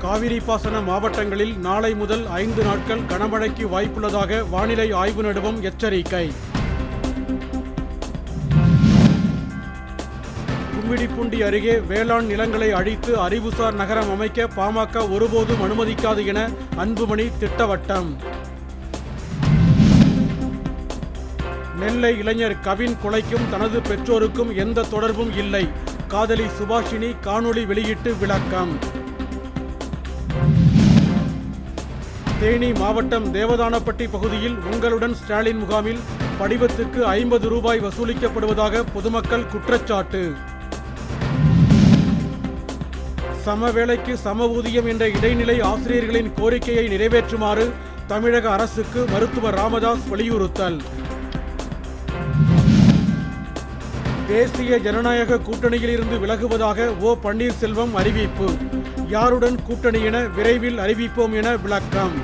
காவிரி பாசன மாவட்டங்களில் நாளை முதல் ஐந்து நாட்கள் கனமழைக்கு வாய்ப்புள்ளதாக வானிலை ஆய்வு நடுவம் எச்சரிக்கை. கும்மிடிப்பூண்டி அருகே வேளாண் நிலங்களை அழித்து அறிவுசார் நகரம் அமைக்க பாமக ஒருபோதும் அனுமதிக்காது என அன்புமணி திட்டவட்டம். நெல்லை இளைஞர் கவின் கொலைக்கும் தனது பெற்றோருக்கும் எந்த தொடர்பும் இல்லை. காதலி சுபாஷினி காணொளி வெளியிட்டு விளக்கம். தேனி மாவட்டம் தேவதானப்பட்டி பகுதியில் உங்களுடன் ஸ்டாலின் முகாமில் படிவத்துக்கு ஐம்பது ரூபாய் வசூலிக்கப்படுவதாக பொதுமக்கள் குற்றச்சாட்டு. சமவேளைக்கு சம ஊதியம் என்ற இடைநிலை ஆசிரியர்களின் கோரிக்கையை நிறைவேற்றுமாறு தமிழக அரசுக்கு மருத்துவர் ராமதாஸ் வலியுறுத்தல். தேசிய ஜனநாயக கூட்டணியில் இருந்து விலகுவதாக ஓ பன்னீர்செல்வம் அறிவிப்பு. யாருடன் கூட்டணி என விரைவில் அறிவிப்போம் என விளக்கம்.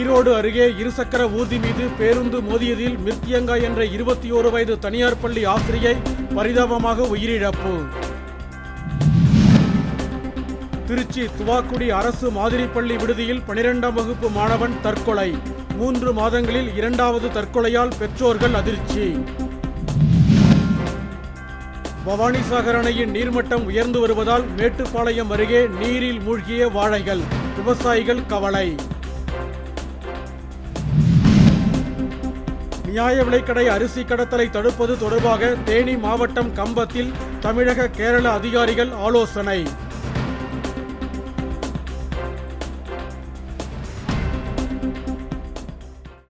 ஈரோடு அருகே இருசக்கர ஊர்தி மீது பேருந்து மோதியதில் மிர்த்தியங்கா என்ற இருபத்தி ஓரு வயது தனியார் பள்ளி ஆசிரியை பரிதாபமாக உயிரிழப்பு. திருச்சி துவாக்குடி அரசு மாதிரி பள்ளி விடுதியில் பனிரெண்டாம் வகுப்பு மாணவன் தற்கொலை. மூன்று மாதங்களில் இரண்டாவது தற்கொலையால் பெற்றோர்கள் அதிர்ச்சி. பவானிசாகர் அணையின் நீர்மட்டம் உயர்ந்து வருவதால் மேட்டுப்பாளையம் அருகே நீரில் மூழ்கிய வாழைகள் விவசாயிகள் கவலை. நியாய விலைக்கடை அரிசி கடத்தலை தடுப்பது தொடர்பாக தேனி மாவட்டம் கம்பத்தில் தமிழக கேரள அதிகாரிகள் ஆலோசனை.